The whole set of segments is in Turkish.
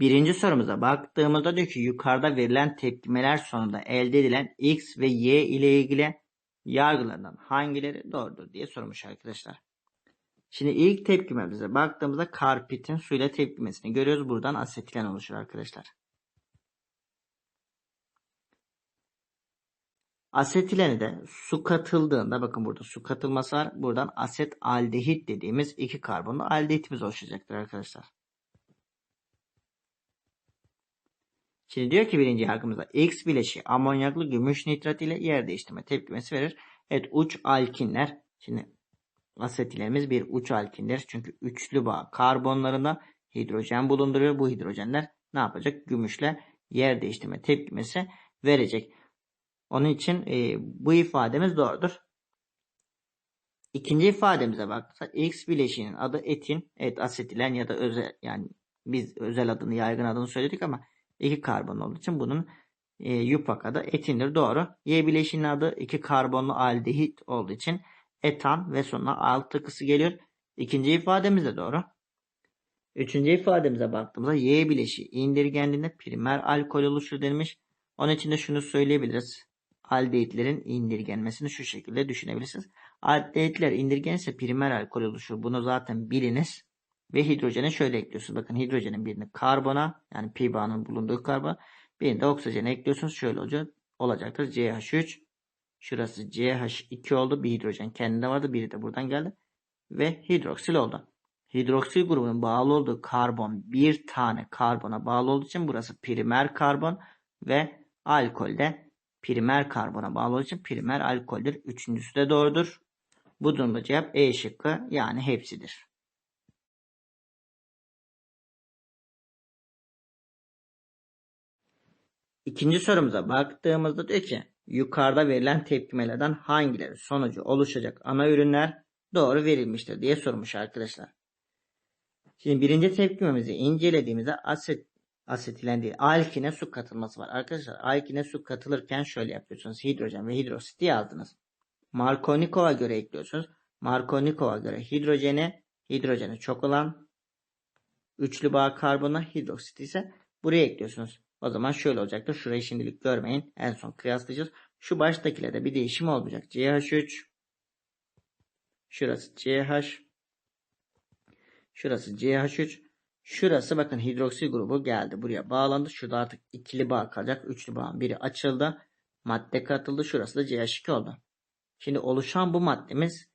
Birinci sorumuza baktığımızda diyor ki yukarıda verilen tepkimeler sonunda elde edilen X ve Y ile ilgili yargılarından hangileri doğrudur diye sormuş arkadaşlar. Şimdi ilk tepkimemize baktığımızda karpitin suyla tepkimesini görüyoruz. Buradan asetilen oluşur arkadaşlar. Asetilene de su katıldığında bakın burada su katılması var. Buradan aset aldehit dediğimiz iki karbonlu aldehitimiz oluşacaktır arkadaşlar. Şimdi diyor ki birinci yargımızda X bileşiği amonyaklı gümüş nitrat ile yer değiştirme tepkimesi verir. Evet uç alkinler. Şimdi asetilerimiz bir uç alkindir. Çünkü üçlü bağ karbonlarında hidrojen bulunduruyor. Bu hidrojenler ne yapacak? Gümüşle yer değiştirme tepkimesi verecek. Onun için e, bu ifademiz doğrudur. İkinci ifademize bakarsak X bileşiğinin adı etin, et asetilen ya da özel yani biz özel adını yaygın adını söyledik ama iki karbon olduğu için bunun e, yupak adı etindir. Doğru. Y bileşiğinin adı iki karbonlu aldehit olduğu için etan ve sonuna alt takısı geliyor. İkinci ifademiz de doğru. Üçüncü ifademize baktığımızda Y bileşiği indirgendiğinde primer alkol oluşur denilmiş. Onun için de şunu söyleyebiliriz. Aldehitlerin indirgenmesini şu şekilde düşünebilirsiniz. Aldehitler indirgenirse primer alkol oluşur. Bunu zaten biliniz. Ve hidrojeni şöyle ekliyorsunuz. Bakın hidrojenin birini karbona yani pi bağının bulunduğu karbon birini de oksijene ekliyorsunuz. Şöyle olacak, olacaktır. CH3 şurası CH2 oldu. Bir hidrojen kendinde vardı. Biri de buradan geldi. Ve hidroksil oldu. Hidroksil grubunun bağlı olduğu karbon bir tane karbona bağlı olduğu için burası primer karbon ve alkolde primer karbona bağlı olduğu için primer alkoldür. Üçüncüsü de doğrudur. Bu durumda cevap E şıkkı yani hepsidir. İkinci sorumuza baktığımızda diyor ki yukarıda verilen tepkimelerden hangileri sonucu oluşacak ana ürünler doğru verilmiştir diye sormuş arkadaşlar. Şimdi birinci tepkimemizi incelediğimizde aset asetilen değil alkine su katılması var. Arkadaşlar alkine su katılırken şöyle yapıyorsunuz. Hidrojen ve hidrosit yazdınız. Markonikov'a göre ekliyorsunuz. Markonikov'a göre hidrojeni hidrojeni çok olan üçlü bağ karbona hidroksit ise buraya ekliyorsunuz. O zaman şöyle olacaktır. Şurayı şimdilik görmeyin. En son kıyaslayacağız. Şu baştakilerde bir değişim olmayacak. CH3 Şurası CH Şurası CH3 Şurası bakın hidroksil grubu geldi. Buraya bağlandı. Şurada artık ikili bağ kalacak. Üçlü bağın biri açıldı. Madde katıldı. Şurası da CH2 oldu. Şimdi oluşan bu maddemiz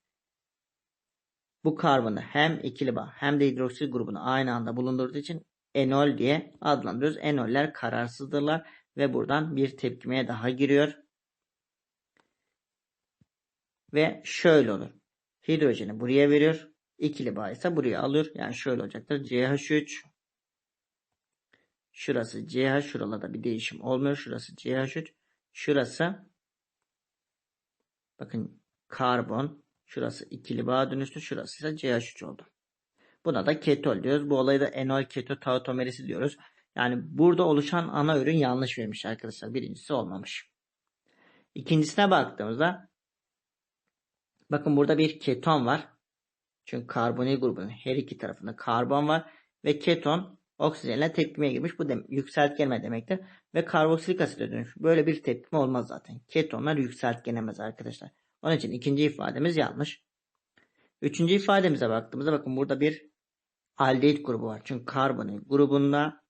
bu karbonu hem ikili bağ hem de hidroksil grubunu aynı anda bulundurduğu için enol diye adlandırıyoruz. Enoller kararsızdırlar ve buradan bir tepkimeye daha giriyor. Ve şöyle olur. Hidrojeni buraya veriyor. İkili bağ ise buraya alıyor. Yani şöyle olacaktır. CH3 Şurası CH. Şuralarda bir değişim olmuyor. Şurası CH3. Şurası bakın karbon. Şurası ikili bağ dönüştü. Şurası ise CH3 oldu. Buna da ketol diyoruz. Bu olayı da enol keto tautomerisi diyoruz. Yani burada oluşan ana ürün yanlış vermiş arkadaşlar. Birincisi olmamış. İkincisine baktığımızda bakın burada bir keton var. Çünkü karbonil grubunun her iki tarafında karbon var ve keton oksijenle tepkimeye girmiş. Bu dem yükseltgenme demektir. Ve karboksilik asite dönüş. Böyle bir tepkime olmaz zaten. Ketonlar yükseltgenemez arkadaşlar. Onun için ikinci ifademiz yanlış. Üçüncü ifademize baktığımızda bakın burada bir aldehit grubu var. Çünkü karbonil grubunda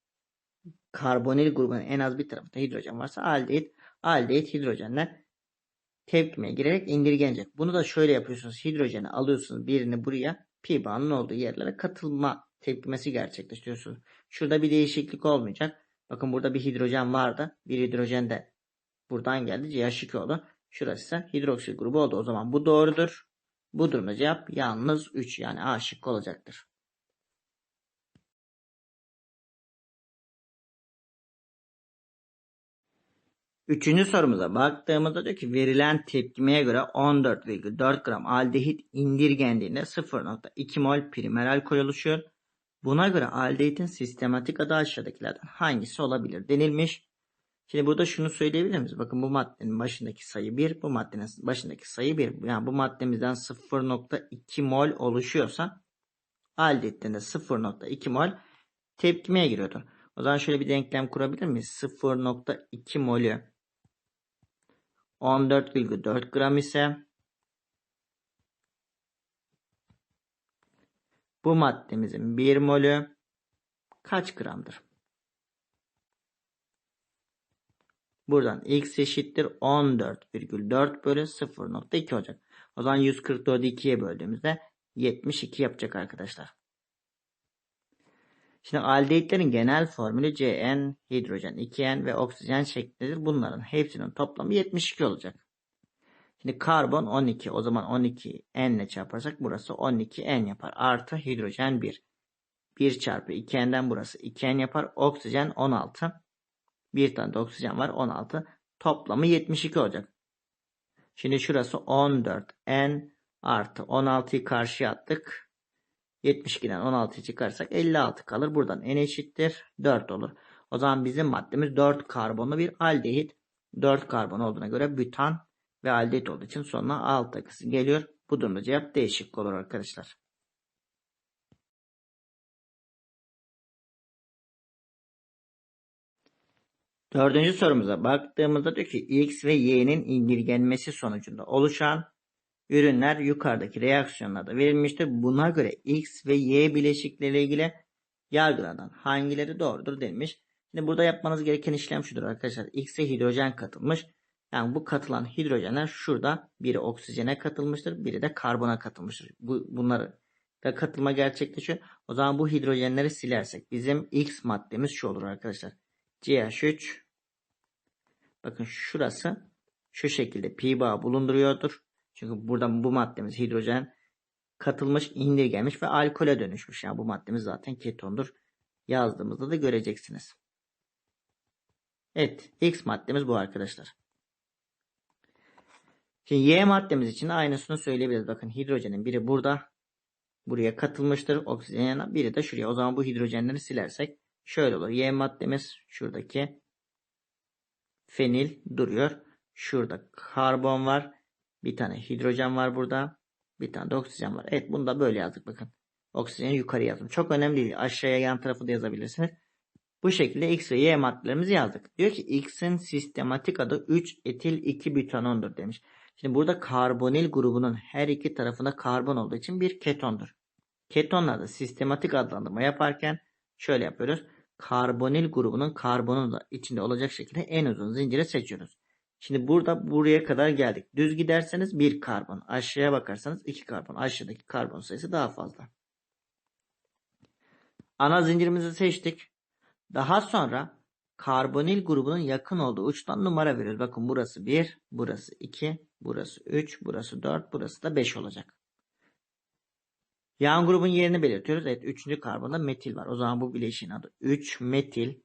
karbonil grubunun en az bir tarafında hidrojen varsa aldehit, aldehit hidrojenler tepkimeye girerek indirgenecek. Bunu da şöyle yapıyorsunuz. Hidrojeni alıyorsunuz birini buraya pi bağının olduğu yerlere katılma tepkimesi gerçekleştiriyorsunuz. Şurada bir değişiklik olmayacak. Bakın burada bir hidrojen vardı. Bir hidrojen de buradan geldi. CH2 oldu. Şurası ise hidroksil grubu oldu. O zaman bu doğrudur. Bu durumda cevap yalnız 3 yani A şıkkı olacaktır. Üçüncü sorumuza baktığımızda diyor ki verilen tepkimeye göre 14,4 gram aldehit indirgendiğinde 0,2 mol primer alkol oluşuyor. Buna göre aldehitin sistematik adı aşağıdakilerden hangisi olabilir denilmiş. Şimdi burada şunu söyleyebilir miyiz? Bakın bu maddenin başındaki sayı 1, bu maddenin başındaki sayı 1. Yani bu maddemizden 0,2 mol oluşuyorsa aldehitten de 0,2 mol tepkimeye giriyordur. O zaman şöyle bir denklem kurabilir miyiz? 0.2 molü 14,4 gram ise bu maddemizin 1 molü kaç gramdır? Buradan x eşittir 14,4 bölü 0.2 olacak. O zaman 144'ü 2'ye böldüğümüzde 72 yapacak arkadaşlar. Şimdi aldehitlerin genel formülü CN, hidrojen 2N ve oksijen şeklindedir. Bunların hepsinin toplamı 72 olacak. Şimdi karbon 12. O zaman 12 N ile çarparsak burası 12 N yapar. Artı hidrojen 1. 1 çarpı 2N'den burası 2N yapar. Oksijen 16. Bir tane de oksijen var 16. Toplamı 72 olacak. Şimdi şurası 14 N artı 16'yı karşıya attık. 72'den 16'yı çıkarsak 56 kalır. Buradan N eşittir 4 olur. O zaman bizim maddemiz 4 karbonlu bir aldehit. 4 karbon olduğuna göre bütan ve aldehit olduğu için sonuna alt takısı geliyor. Bu durumda cevap değişik olur arkadaşlar. Dördüncü sorumuza baktığımızda diyor ki X ve Y'nin indirgenmesi sonucunda oluşan ürünler yukarıdaki reaksiyonlarda verilmiştir. Buna göre X ve Y bileşikleriyle ilgili yargılardan hangileri doğrudur denmiş. Şimdi burada yapmanız gereken işlem şudur arkadaşlar. X'e hidrojen katılmış. Yani bu katılan hidrojenler şurada biri oksijene katılmıştır, biri de karbona katılmıştır. Bu, bunları da katılma gerçekleşiyor. O zaman bu hidrojenleri silersek bizim X maddemiz şu olur arkadaşlar. CH3 bakın şurası şu şekilde pi bağı bulunduruyordur. Çünkü burada bu maddemiz hidrojen katılmış, indirgenmiş ve alkole dönüşmüş. Yani bu maddemiz zaten ketondur. Yazdığımızda da göreceksiniz. Evet, X maddemiz bu arkadaşlar. Şimdi Y maddemiz için de aynısını söyleyebiliriz. Bakın hidrojenin biri burada. Buraya katılmıştır. Oksijenin biri de şuraya. O zaman bu hidrojenleri silersek şöyle olur. Y maddemiz şuradaki fenil duruyor. Şurada karbon var. Bir tane hidrojen var burada. Bir tane de oksijen var. Evet bunu da böyle yazdık bakın. Oksijeni yukarı yazdım. Çok önemli değil. Aşağıya yan tarafı da yazabilirsiniz. Bu şekilde X ve Y maddelerimizi yazdık. Diyor ki X'in sistematik adı 3 etil 2 butanondur demiş. Şimdi burada karbonil grubunun her iki tarafında karbon olduğu için bir ketondur. Ketonlarda sistematik adlandırma yaparken şöyle yapıyoruz. Karbonil grubunun karbonun da içinde olacak şekilde en uzun zinciri seçiyoruz. Şimdi burada buraya kadar geldik. Düz giderseniz bir karbon. Aşağıya bakarsanız iki karbon. Aşağıdaki karbon sayısı daha fazla. Ana zincirimizi seçtik. Daha sonra karbonil grubunun yakın olduğu uçtan numara veriyoruz. Bakın burası 1, burası 2, burası 3, burası 4, burası da 5 olacak. Yan grubun yerini belirtiyoruz. Evet 3. karbonda metil var. O zaman bu bileşiğin adı 3 metil.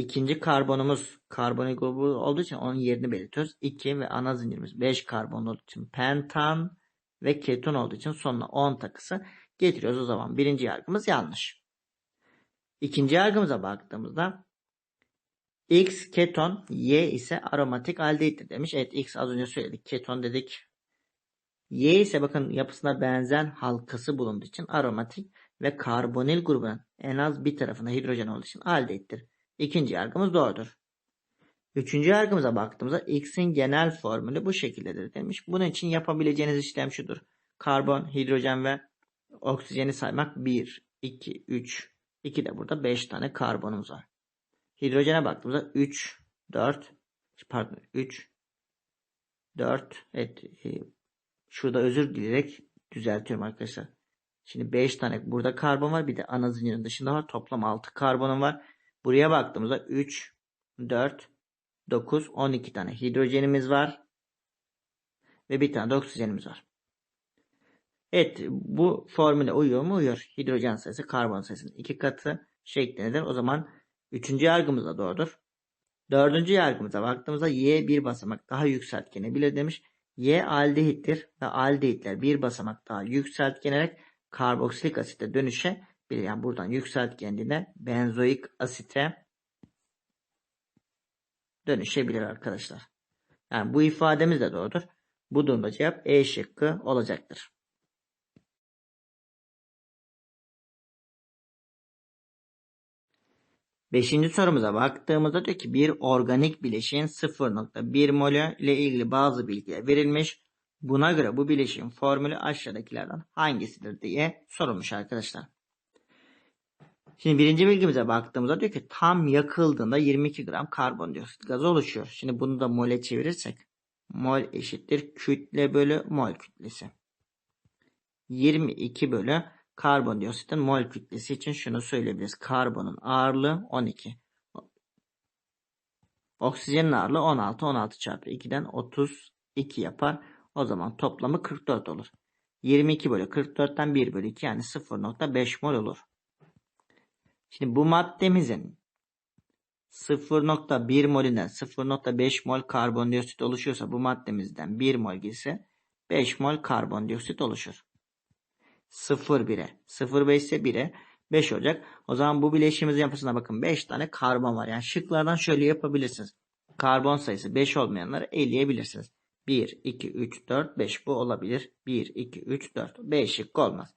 İkinci karbonumuz karbonil grubu olduğu için onun yerini belirtiyoruz. 2 ve ana zincirimiz 5 karbon olduğu için pentan ve keton olduğu için sonuna 10 takısı getiriyoruz. O zaman birinci yargımız yanlış. İkinci yargımıza baktığımızda X keton, Y ise aromatik aldehittir demiş. Evet X az önce söyledik. Keton dedik. Y ise bakın yapısına benzen halkası bulunduğu için aromatik ve karbonil grubunun en az bir tarafında hidrojen olduğu için aldehittir. İkinci yargımız doğrudur. Üçüncü yargımıza baktığımızda X'in genel formülü bu şekildedir demiş. Bunun için yapabileceğiniz işlem şudur. Karbon, hidrojen ve oksijeni saymak 1, 2, 3, 2 de burada 5 tane karbonumuz var. Hidrojene baktığımızda 3, 4, pardon 3, 4, evet e, şurada özür dileyerek düzeltiyorum arkadaşlar. Şimdi 5 tane burada karbon var. Bir de ana zincirin dışında var. Toplam 6 karbonum var. Buraya baktığımızda 3, 4, 9, 12 tane hidrojenimiz var. Ve bir tane de oksijenimiz var. Evet bu formüle uyuyor mu? Uyuyor. Hidrojen sayısı karbon sayısının iki katı şeklindedir. O zaman üçüncü yargımız da doğrudur. Dördüncü yargımıza baktığımızda Y bir basamak daha yükseltgenebilir demiş. Y aldehittir ve aldehitler bir basamak daha yükseltgenerek karboksilik asite dönüşebilir. Yani buradan yükseltgenliğine benzoik asite dönüşebilir arkadaşlar. Yani bu ifademiz de doğrudur. Bu durumda cevap E şıkkı olacaktır. Beşinci sorumuza baktığımızda diyor ki bir organik bileşiğin 0.1 molü ile ilgili bazı bilgiler verilmiş. Buna göre bu bileşiğin formülü aşağıdakilerden hangisidir diye sorulmuş arkadaşlar. Şimdi birinci bilgimize baktığımızda diyor ki tam yakıldığında 22 gram karbondioksit gazı oluşuyor. Şimdi bunu da mole çevirirsek mol eşittir kütle bölü mol kütlesi. 22 bölü karbondioksitin mol kütlesi için şunu söyleyebiliriz. Karbonun ağırlığı 12. Oksijenin ağırlığı 16. 16 çarpı 2'den 32 yapar. O zaman toplamı 44 olur. 22 bölü 44'ten 1 bölü 2 yani 0.5 mol olur. Şimdi bu maddemizin 0.1 molünden 0.5 mol karbondioksit oluşuyorsa bu maddemizden 1 mol gitse 5 mol karbondioksit oluşur. 0,1'e 0,5 ise 1'e 5 olacak. O zaman bu bileşiğimizin yapısına bakın 5 tane karbon var. Yani şıklardan şöyle yapabilirsiniz. Karbon sayısı 5 olmayanları eleyebilirsiniz. 1, 2, 3, 4, 5 bu olabilir. 1, 2, 3, 4. B şıkkı olmaz.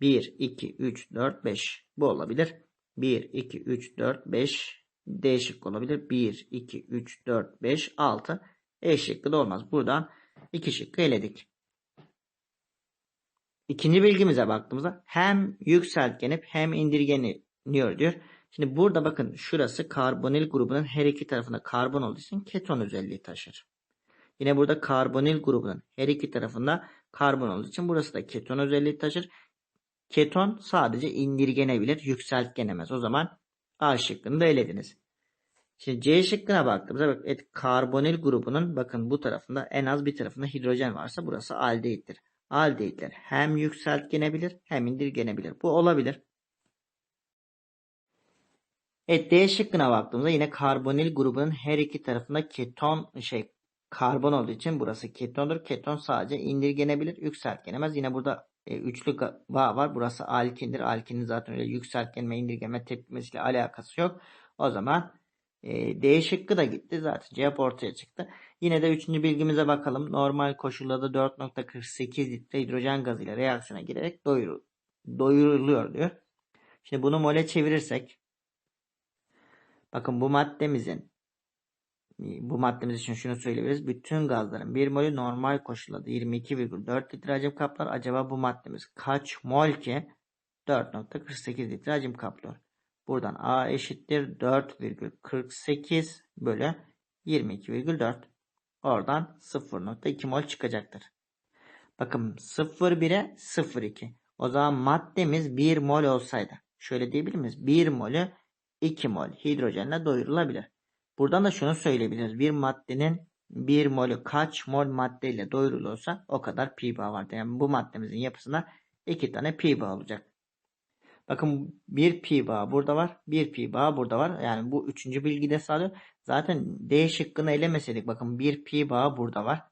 1, 2, 3, 4, 5 bu olabilir. 1, 2, 3, 4, 5 D şıkkı olabilir. 1, 2, 3, 4, 5, 6 E şıkkı da olmaz. Buradan 2 şıkkı eledik. İkinci bilgimize baktığımızda hem yükseltgenip hem indirgeniyor diyor. Şimdi burada bakın şurası karbonil grubunun her iki tarafında karbon olduğu için keton özelliği taşır. Yine burada karbonil grubunun her iki tarafında karbon olduğu için burası da keton özelliği taşır. Keton sadece indirgenebilir, yükseltgenemez. O zaman A şıkkını da elediniz. Şimdi C şıkkına baktığımızda bak, evet, karbonil grubunun bakın bu tarafında en az bir tarafında hidrojen varsa burası aldehittir. Aldehitler hem yükseltgenebilir hem indirgenebilir. Bu olabilir. Evet D şıkkına baktığımızda yine karbonil grubunun her iki tarafında keton şey karbon olduğu için burası ketondur. Keton sadece indirgenebilir, yükseltgenemez. Yine burada e, üçlü bağ var. Burası alkindir. Alkinin zaten öyle yükseltgenme, indirgeme tepkimesiyle alakası yok. O zaman e, D şıkkı da gitti. Zaten cevap ortaya çıktı. Yine de üçüncü bilgimize bakalım. Normal koşullarda 4.48 litre hidrojen gazıyla reaksiyona girerek doyur, doyuruluyor diyor. Şimdi bunu mole çevirirsek bakın bu maddemizin bu maddemiz için şunu söyleyebiliriz. Bütün gazların bir molü normal koşullarda 22,4 litre hacim kaplar. Acaba bu maddemiz kaç mol ki 4.48 litre hacim kaplıyor? Buradan A eşittir 4,48 bölü 22,4. Oradan 0.2 mol çıkacaktır. Bakın 0,1'e 0,2. O zaman maddemiz 1 mol olsaydı. Şöyle diyebilir miyiz? 1 molü 2 mol hidrojenle doyurulabilir. Buradan da şunu söyleyebiliriz. Bir maddenin 1 molü kaç mol maddeyle doyurulursa o kadar pi bağı vardır. Yani bu maddemizin yapısında 2 tane pi bağı olacak. Bakın bir pi bağı burada var. Bir pi bağı burada var. Yani bu üçüncü bilgi de sağlıyor. Zaten D şıkkını elemeseydik bakın bir pi bağı burada var.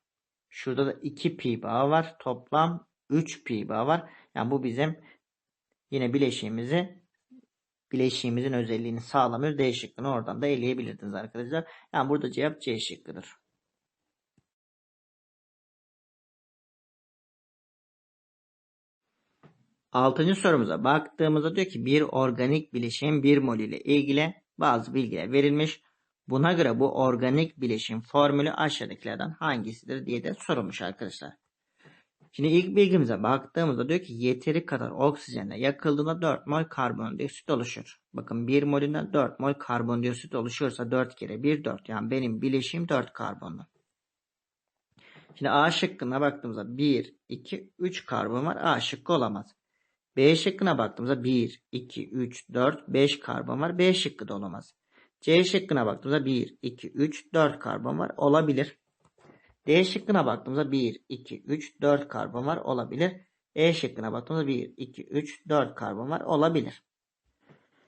Şurada da 2 pi bağı var. Toplam 3 pi bağı var. Yani bu bizim yine bileşiğimizi bileşiğimizin özelliğini sağlamıyor. D şıkkını oradan da eleyebilirdiniz arkadaşlar. Yani burada cevap C şıkkıdır. Altıncı sorumuza baktığımızda diyor ki bir organik bileşiğin bir mol ile ilgili bazı bilgiler verilmiş. Buna göre bu organik bileşim formülü aşağıdakilerden hangisidir diye de sorulmuş arkadaşlar. Şimdi ilk bilgimize baktığımızda diyor ki yeteri kadar oksijenle yakıldığında 4 mol karbondioksit oluşur. Bakın 1 molünden 4 mol karbondioksit oluşuyorsa 4 kere 1 4. Yani benim bileşiğim 4 karbonlu. Şimdi A şıkkına baktığımızda 1, 2, 3 karbon var. A şıkkı olamaz. B şıkkına baktığımızda 1, 2, 3, 4, 5 karbon var. B şıkkı da olamaz. C şıkkına baktığımızda 1, 2, 3, 4 karbon var. Olabilir. D şıkkına baktığımızda 1, 2, 3, 4 karbon var. Olabilir. E şıkkına baktığımızda 1, 2, 3, 4 karbon var. Olabilir.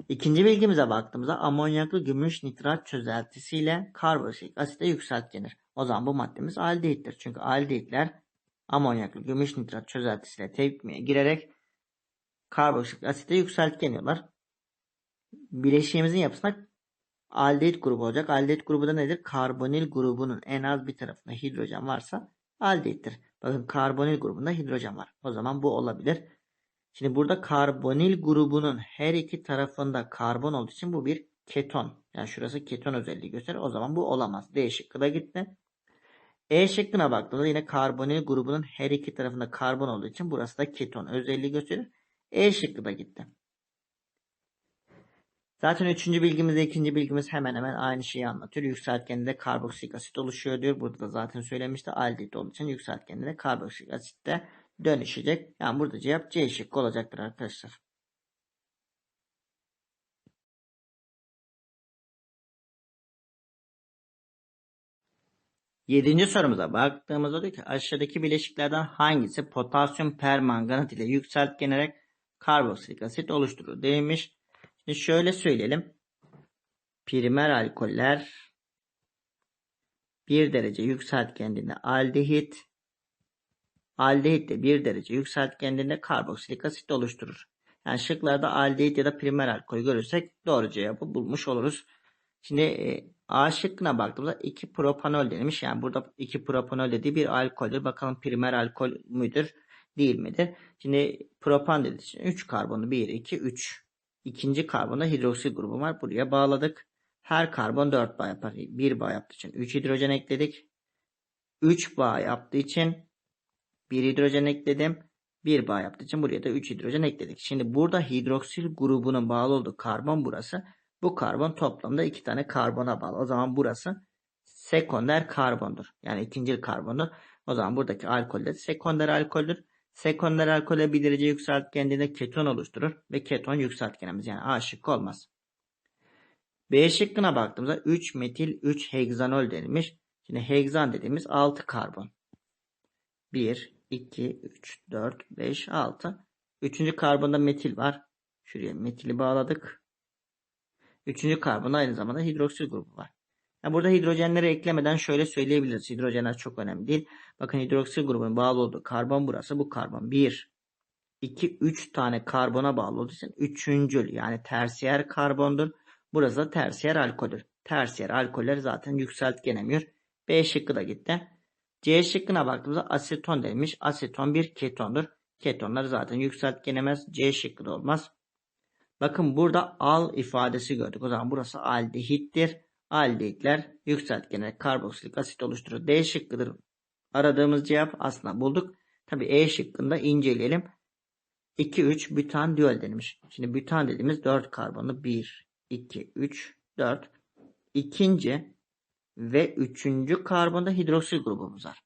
İkinci bilgimize baktığımızda amonyaklı gümüş nitrat çözeltisiyle karbonhidroksik asite yükseltgenir. O zaman bu maddemiz aldehittir. Çünkü aldehitler amonyaklı gümüş nitrat çözeltisiyle tepkimeye girerek karbonhidroksik asite yükseltgeniyorlar. Bileşiğimizin yapısına aldehit grubu olacak. Aldehit grubu da nedir? Karbonil grubunun en az bir tarafında hidrojen varsa aldehittir. Bakın karbonil grubunda hidrojen var. O zaman bu olabilir. Şimdi burada karbonil grubunun her iki tarafında karbon olduğu için bu bir keton. Yani şurası keton özelliği gösterir. O zaman bu olamaz. D şıkkı gitti. E şıkkına baktığımızda yine karbonil grubunun her iki tarafında karbon olduğu için burası da keton özelliği gösterir. E şıkkı gitti. Zaten üçüncü bilgimizle ikinci bilgimiz hemen hemen aynı şeyi anlatıyor. Yükseltgende karboksik asit oluşuyor diyor. Burada da zaten söylemişti. Aldehit olduğu için yükseltgende de karboksik asitte dönüşecek. Yani burada cevap C şıkkı olacaktır arkadaşlar. Yedinci sorumuza baktığımızda diyor ki aşağıdaki bileşiklerden hangisi potasyum permanganat ile yükseltgenerek karboksilik asit oluşturur demiş. Şimdi şöyle söyleyelim. Primer alkoller 1 derece yükseltgenliğinde aldehit aldehit de 1 derece yükseltgenliğinde karboksilik asit oluşturur. Yani şıklarda aldehit ya da primer alkol görürsek doğru cevabı bulmuş oluruz. Şimdi e, A şıkkına baktığımızda 2 propanol denilmiş. Yani burada 2 propanol dediği bir alkoldür. Bakalım primer alkol müdür değil midir? Şimdi propan dediği için 3 karbonu 1, 2, 3. İkinci karbonda hidroksil grubu var. Buraya bağladık. Her karbon 4 bağ yapar. 1 bağ yaptığı için 3 hidrojen ekledik. 3 bağ yaptığı için 1 hidrojen ekledim. 1 bağ yaptığı için buraya da 3 hidrojen ekledik. Şimdi burada hidroksil grubunun bağlı olduğu karbon burası. Bu karbon toplamda 2 tane karbona bağlı. O zaman burası sekonder karbondur. Yani ikinci karbondur. O zaman buradaki alkol de sekonder alkoldür. Sekonder alkole bir derece yükseltgenliğinde keton oluşturur ve keton yükseltgenimiz yani A şıkkı olmaz. B şıkkına baktığımızda 3 metil 3 hegzanol denilmiş. Şimdi hegzan dediğimiz 6 karbon. 1, 2, 3, 4, 5, 6. Üçüncü karbonda metil var. Şuraya metili bağladık. Üçüncü karbonda aynı zamanda hidroksil grubu var. Yani burada hidrojenleri eklemeden şöyle söyleyebiliriz. Hidrojenler çok önemli değil. Bakın hidroksil grubunun bağlı olduğu karbon burası. Bu karbon 1, 2, 3 tane karbona bağlı olduğu için üçüncül yani tersiyer karbondur. Burası da tersiyer alkoldür. Tersiyer alkoller zaten yükseltgenemiyor. B şıkkı da gitti. C şıkkına baktığımızda aseton denilmiş. Aseton bir ketondur. Ketonlar zaten yükseltgenemez. C şıkkı da olmaz. Bakın burada al ifadesi gördük. O zaman burası aldehittir. Aldehitler yükseltgene karboksilik asit oluşturur. D şıkkıdır. Aradığımız cevap aslında bulduk. Tabi E şıkkında inceleyelim. 2-3 bütan diyol denilmiş. Şimdi bütan dediğimiz 4 karbonlu 1, 2, 3, 4. İkinci ve üçüncü karbonda hidroksil grubumuz var.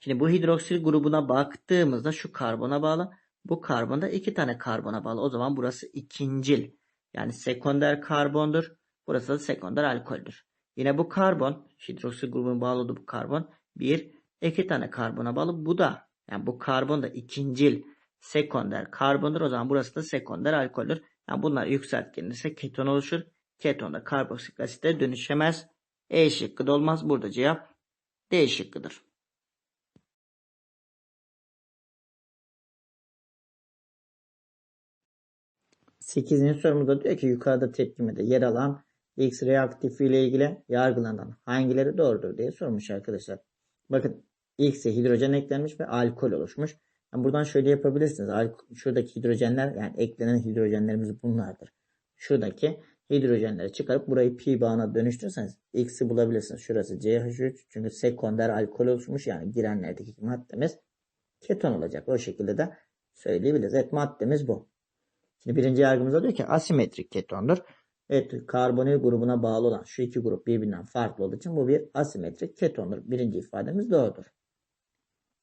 Şimdi bu hidroksil grubuna baktığımızda şu karbona bağlı. Bu karbonda iki tane karbona bağlı. O zaman burası ikincil. Yani sekonder karbondur. Burası da sekonder alkoldür. Yine bu karbon, hidroksil grubuna bağlı olduğu bu karbon bir, iki tane karbona bağlı. Bu da yani bu karbon da ikincil sekonder karbondur. O zaman burası da sekonder alkoldür. Yani bunlar yükseltgenirse keton oluşur. Keton da karboksik asite dönüşemez. E şıkkı da olmaz. Burada cevap D şıkkıdır. Sekizinci sorumuzda diyor ki yukarıda tepkimede yer alan X reaktifi ile ilgili yargılanan hangileri doğrudur diye sormuş arkadaşlar. Bakın X'e hidrojen eklenmiş ve alkol oluşmuş. Yani buradan şöyle yapabilirsiniz. Şuradaki hidrojenler yani eklenen hidrojenlerimiz bunlardır. Şuradaki hidrojenleri çıkarıp burayı pi bağına dönüştürürseniz X'i bulabilirsiniz. Şurası CH3 çünkü sekonder alkol oluşmuş yani girenlerdeki maddemiz keton olacak. O şekilde de söyleyebiliriz. Evet maddemiz bu. Şimdi birinci yargımızda diyor ki asimetrik ketondur. Evet karbonil grubuna bağlı olan şu iki grup birbirinden farklı olduğu için bu bir asimetrik ketondur. Birinci ifademiz doğrudur.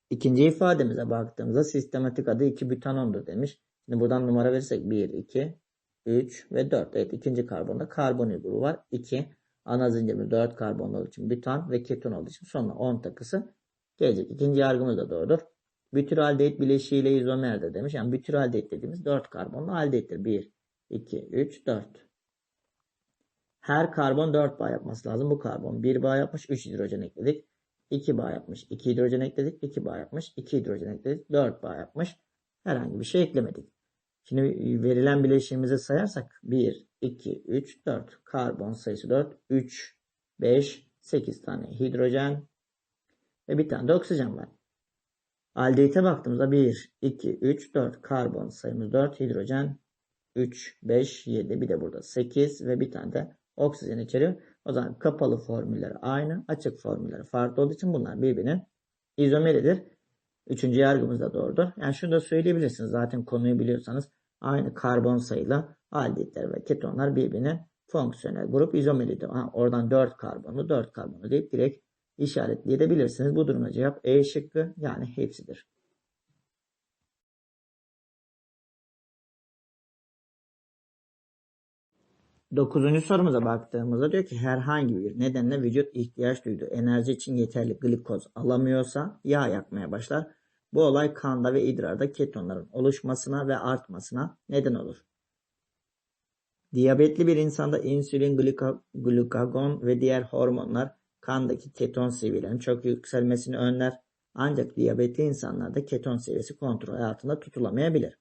İkinci ifademize baktığımızda sistematik adı 2 butanondur demiş. Şimdi buradan numara verirsek 1, 2, 3 ve 4. Evet ikinci karbonda karbonil grubu var. 2 ana zincirimiz 4 karbon olduğu için butan ve keton olduğu için sonra 10 takısı gelecek. İkinci yargımız da doğrudur. Bütüraldehit bileşiğiyle izomerdir demiş. Yani bütüraldehit dediğimiz 4 karbonlu aldehittir. 1, 2, 3, 4. Her karbon 4 bağ yapması lazım. Bu karbon 1 bağ yapmış. 3 hidrojen ekledik. 2 bağ yapmış. 2 hidrojen ekledik. 2 bağ yapmış. 2 hidrojen ekledik. 4 bağ yapmış. Herhangi bir şey eklemedik. Şimdi verilen bileşiğimizi sayarsak 1, 2, 3, 4. Karbon sayısı 4. 3, 5, 8 tane hidrojen ve bir tane de oksijen var. Aldehite baktığımızda 1, 2, 3, 4 karbon sayımız 4, hidrojen 3, 5, 7 bir de burada 8 ve bir tane de oksijen içeriyor. O zaman kapalı formülleri aynı, açık formülleri farklı olduğu için bunlar birbirinin izomeridir. Üçüncü yargımız da doğrudur. Yani şunu da söyleyebilirsiniz. Zaten konuyu biliyorsanız aynı karbon sayılı aldehitler ve ketonlar birbirine fonksiyonel grup izomeridir. Ha, oradan 4 karbonlu 4 karbonlu deyip direkt işaretleyebilirsiniz. Bu durumda cevap E şıkkı yani hepsidir. Dokuzuncu sorumuza baktığımızda diyor ki herhangi bir nedenle vücut ihtiyaç duyduğu enerji için yeterli glikoz alamıyorsa yağ yakmaya başlar. Bu olay kanda ve idrarda ketonların oluşmasına ve artmasına neden olur. Diyabetli bir insanda insülin, glika- glukagon ve diğer hormonlar kandaki keton seviyelerinin çok yükselmesini önler. Ancak diyabetli insanlarda keton seviyesi kontrol altında tutulamayabilir.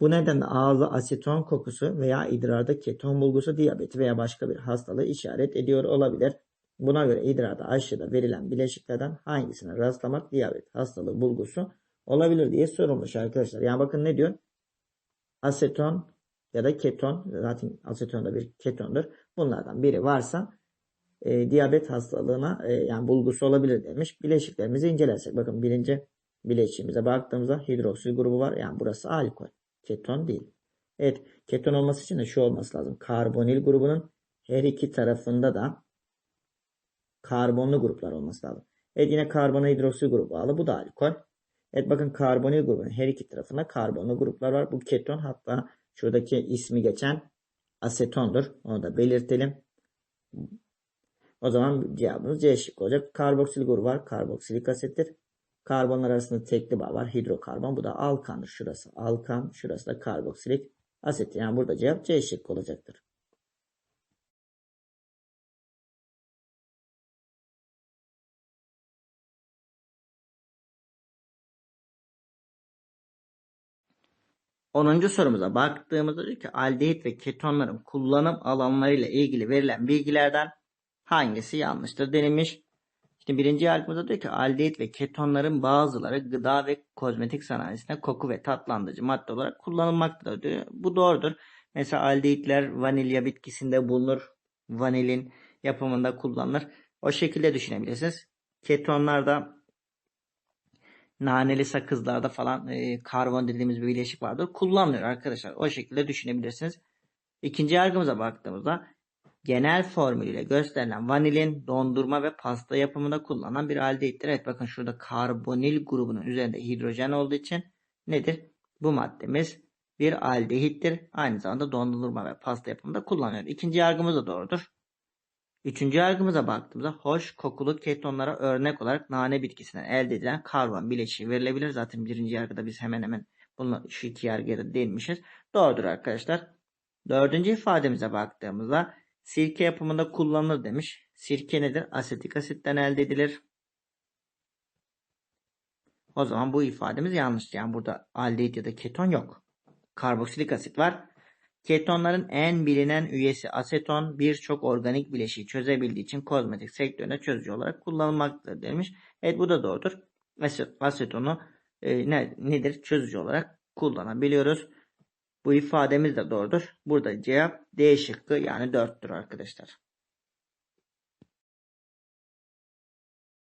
Bu nedenle ağızda aseton kokusu veya idrarda keton bulgusu diyabeti veya başka bir hastalığı işaret ediyor olabilir. Buna göre idrarda aşıda verilen bileşiklerden hangisine rastlamak diyabet hastalığı bulgusu olabilir diye sorulmuş arkadaşlar. Yani bakın ne diyor? Aseton ya da keton zaten aseton da bir ketondur. Bunlardan biri varsa e, diyabet hastalığına e, yani bulgusu olabilir demiş. Bileşiklerimizi incelersek bakın birinci bileşiğimize baktığımızda hidroksil grubu var. Yani burası alkol. Keton değil. Evet keton olması için de şu olması lazım. Karbonil grubunun her iki tarafında da karbonlu gruplar olması lazım. Evet yine karbona hidroksil grubu bağlı. Bu da alkol. Evet bakın karbonil grubunun her iki tarafında karbonlu gruplar var. Bu keton hatta şuradaki ismi geçen asetondur. Onu da belirtelim. O zaman cevabımız C şıkkı olacak. Karboksil grubu var. Karboksilik asittir. Karbonlar arasında tekli bağ var. Hidrokarbon. Bu da alkandır. Şurası alkan. Şurası da karboksilik asit. Yani burada cevap C şıkkı olacaktır. Onuncu sorumuza baktığımızda diyor ki aldehit ve ketonların kullanım alanlarıyla ilgili verilen bilgilerden hangisi yanlıştır denilmiş. İşte birinci yargımızda diyor ki aldehit ve ketonların bazıları gıda ve kozmetik sanayisinde koku ve tatlandırıcı madde olarak kullanılmaktadır diyor. Bu doğrudur. Mesela aldehitler vanilya bitkisinde bulunur. Vanilin yapımında kullanılır. O şekilde düşünebilirsiniz. Ketonlar da naneli sakızlarda falan e, karbon dediğimiz bir bileşik vardır. Kullanılıyor arkadaşlar. O şekilde düşünebilirsiniz. İkinci yargımıza baktığımızda genel formülüyle gösterilen vanilin dondurma ve pasta yapımında kullanılan bir aldehittir. Evet bakın şurada karbonil grubunun üzerinde hidrojen olduğu için nedir? Bu maddemiz bir aldehittir. Aynı zamanda dondurma ve pasta yapımında kullanılıyor. İkinci yargımız da doğrudur. Üçüncü yargımıza baktığımızda hoş kokulu ketonlara örnek olarak nane bitkisinden elde edilen karbon bileşiği verilebilir. Zaten birinci yargıda biz hemen hemen bunu şu iki yargıya da değinmişiz. Doğrudur arkadaşlar. Dördüncü ifademize baktığımızda sirke yapımında kullanılır demiş. Sirke nedir? Asetik asitten elde edilir. O zaman bu ifademiz yanlış. Yani burada aldehit ya da keton yok. Karboksilik asit var. Ketonların en bilinen üyesi aseton birçok organik bileşiği çözebildiği için kozmetik sektöründe çözücü olarak kullanılmaktadır demiş. Evet bu da doğrudur. Asetonu e, ne, nedir? Çözücü olarak kullanabiliyoruz. Bu ifademiz de doğrudur. Burada cevap D şıkkı yani 4'tür arkadaşlar.